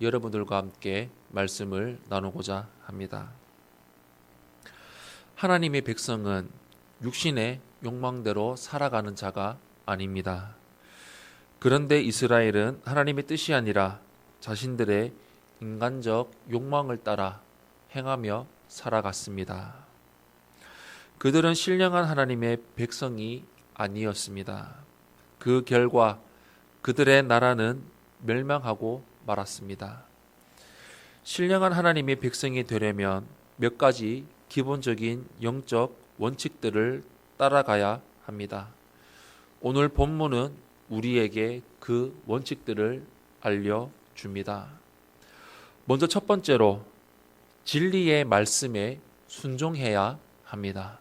여러분들과 함께 말씀을 나누고자 합니다. 하나님의 백성은 육신의 욕망대로 살아가는 자가 아닙니다. 그런데 이스라엘은 하나님의 뜻이 아니라 자신들의 인간적 욕망을 따라 행하며 살아갔습니다. 그들은 신령한 하나님의 백성이 아니었습니다. 그 결과 그들의 나라는 멸망하고 말았습니다. 신령한 하나님의 백성이 되려면 몇 가지 기본적인 영적 원칙들을 따라가야 합니다. 오늘 본문은 우리에게 그 원칙들을 알려줍니다. 먼저 첫 번째로 진리의 말씀에 순종해야 합니다.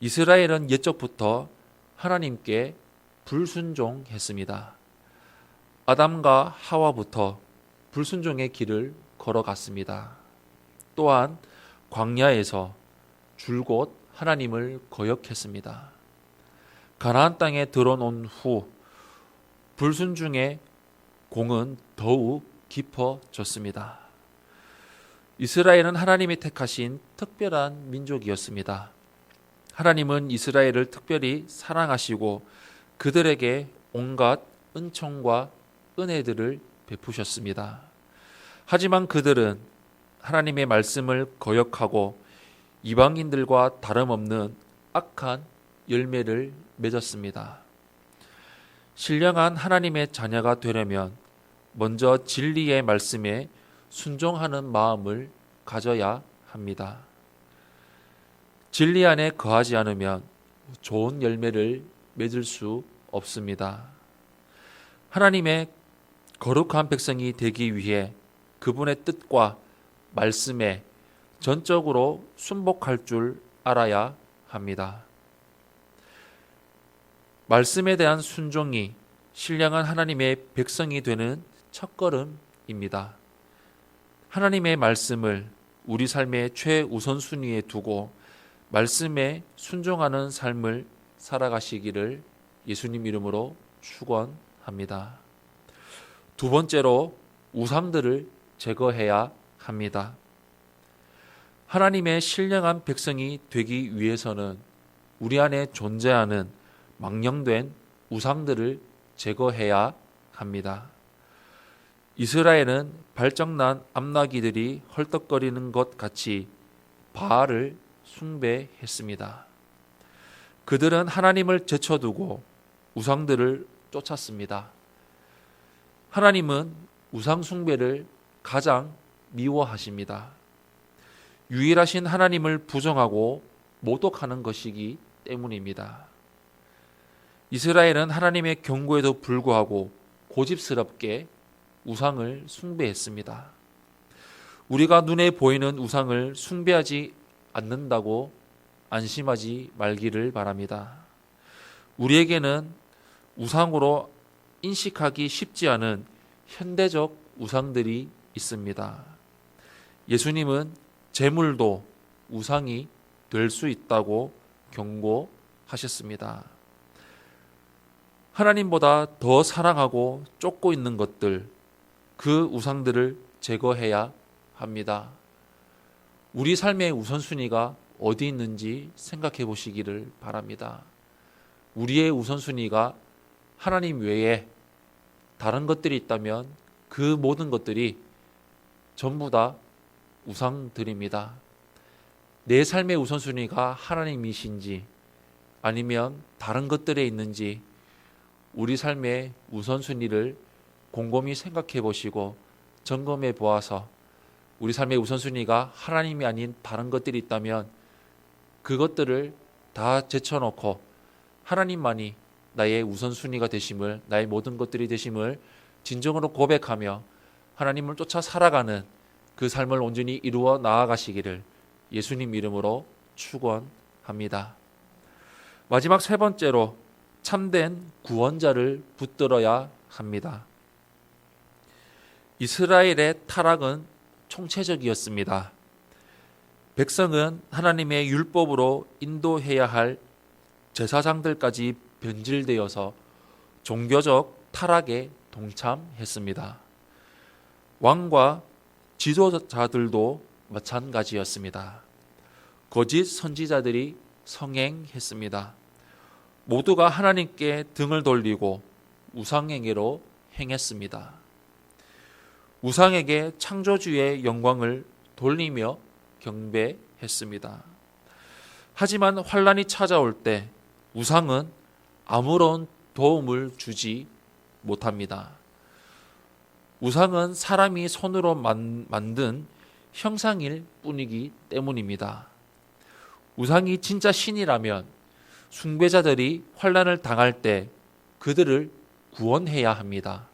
이스라엘은 옛적부터 하나님께 불순종했습니다. 아담과 하와부터 불순종의 길을 걸어갔습니다. 또한 광야에서 줄곧 하나님을 거역했습니다. 가나안 땅에 들어온 후 불순종의 공은 더욱 깊어졌습니다. 이스라엘은 하나님이 택하신 특별한 민족이었습니다. 하나님은 이스라엘을 특별히 사랑하시고 그들에게 온갖 은총과 은혜들을 베푸셨습니다. 하지만 그들은 하나님의 말씀을 거역하고 이방인들과 다름없는 악한 열매를 맺었습니다. 신령한 하나님의 자녀가 되려면 먼저 진리의 말씀에 순종하는 마음을 가져야 합니다. 진리 안에 거하지 않으면 좋은 열매를 맺을 수 없습니다. 하나님의 거룩한 백성이 되기 위해 그분의 뜻과 말씀에 전적으로 순복할 줄 알아야 합니다. 말씀에 대한 순종이 신령한 하나님의 백성이 되는 첫걸음입니다. 하나님의 말씀을 우리 삶의 최우선순위에 두고 말씀에 순종하는 삶을 살아가시기를 예수님 이름으로 축원합니다. 두 번째로 우상들을 제거해야 합니다. 하나님의 신령한 백성이 되기 위해서는 우리 안에 존재하는 망령된 우상들을 제거해야 합니다. 이스라엘은 발정난 암나기들이 헐떡거리는 것 같이 바알을 숭배했습니다. 그들은 하나님을 제쳐두고 우상들을 쫓았습니다. 하나님은 우상 숭배를 가장 미워하십니다. 유일하신 하나님을 부정하고 모독하는 것이기 때문입니다. 이스라엘은 하나님의 경고에도 불구하고 고집스럽게 우상을 숭배했습니다. 우리가 눈에 보이는 우상을 숭배하지 않는다고 안심하지 말기를 바랍니다. 우리에게는 우상으로 인식하기 쉽지 않은 현대적 우상들이 있습니다. 예수님은 재물도 우상이 될 수 있다고 경고하셨습니다. 하나님보다 더 사랑하고 쫓고 있는 것들, 그 우상들을 제거해야 합니다. 우리 삶의 우선순위가 어디 있는지 생각해 보시기를 바랍니다. 우리의 우선순위가 하나님 외에 다른 것들이 있다면 그 모든 것들이 전부 다 우상들입니다. 내 삶의 우선순위가 하나님이신지 아니면 다른 것들에 있는지 우리 삶의 우선순위를 곰곰이 생각해 보시고 점검해 보아서 우리 삶의 우선순위가 하나님이 아닌 다른 것들이 있다면 그것들을 다 제쳐놓고 하나님만이 나의 우선순위가 되심을 나의 모든 것들이 되심을 진정으로 고백하며 하나님을 쫓아 살아가는 그 삶을 온전히 이루어 나아가시기를 예수님 이름으로 축원합니다. 마지막 세 번째로 참된 구원자를 붙들어야 합니다. 이스라엘의 타락은 총체적이었습니다. 백성은 하나님의 율법으로 인도해야 할 제사장들까지 변질되어서 종교적 타락에 동참했습니다. 왕과 지도자들도 마찬가지였습니다. 거짓 선지자들이 성행했습니다. 모두가 하나님께 등을 돌리고 우상행위로 행했습니다. 우상에게 창조주의 영광을 돌리며 경배했습니다. 하지만 환란이 찾아올 때 우상은 아무런 도움을 주지 못합니다. 우상은 사람이 손으로 만, 만든 형상일 뿐이기 때문입니다. 우상이 진짜 신이라면 숭배자들이 환란을 당할 때 그들을 구원해야 합니다.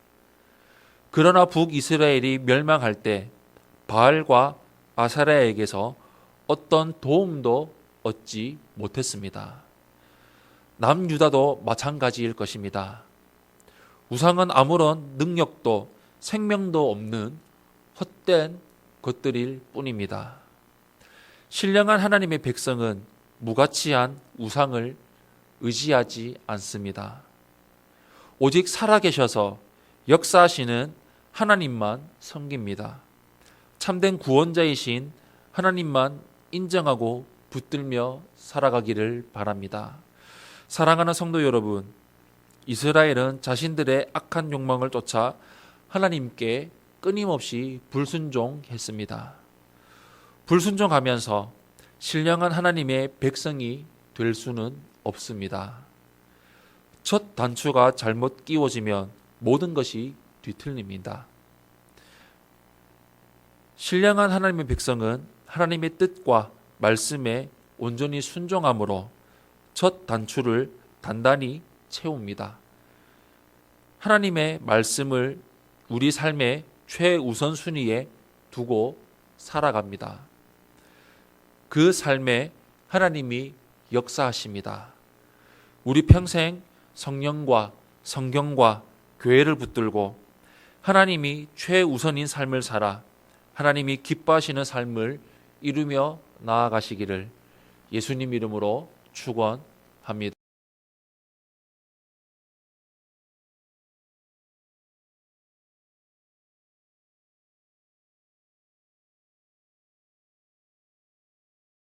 그러나 북이스라엘이 멸망할 때 바알과 아사라에게서 어떤 도움도 얻지 못했습니다. 남유다도 마찬가지일 것입니다. 우상은 아무런 능력도 생명도 없는 헛된 것들일 뿐입니다. 신령한 하나님의 백성은 무가치한 우상을 의지하지 않습니다. 오직 살아계셔서 역사하시는 하나님만 섬깁니다. 참된 구원자이신 하나님만 인정하고 붙들며 살아가기를 바랍니다. 사랑하는 성도 여러분, 이스라엘은 자신들의 악한 욕망을 쫓아 하나님께 끊임없이 불순종했습니다. 불순종하면서 신령한 하나님의 백성이 될 수는 없습니다. 첫 단추가 잘못 끼워지면 모든 것이 뒤틀립니다. 신령한 하나님의 백성은 하나님의 뜻과 말씀에 온전히 순종함으로 첫 단추를 단단히 채웁니다. 하나님의 말씀을 우리 삶의 최우선순위에 두고 살아갑니다. 그 삶에 하나님이 역사하십니다. 우리 평생 성령과 성경과 교회를 붙들고 하나님이 최우선인 삶을 살아 하나님이 기뻐하시는 삶을 이루며 나아가시기를 예수님 이름으로 축원합니다.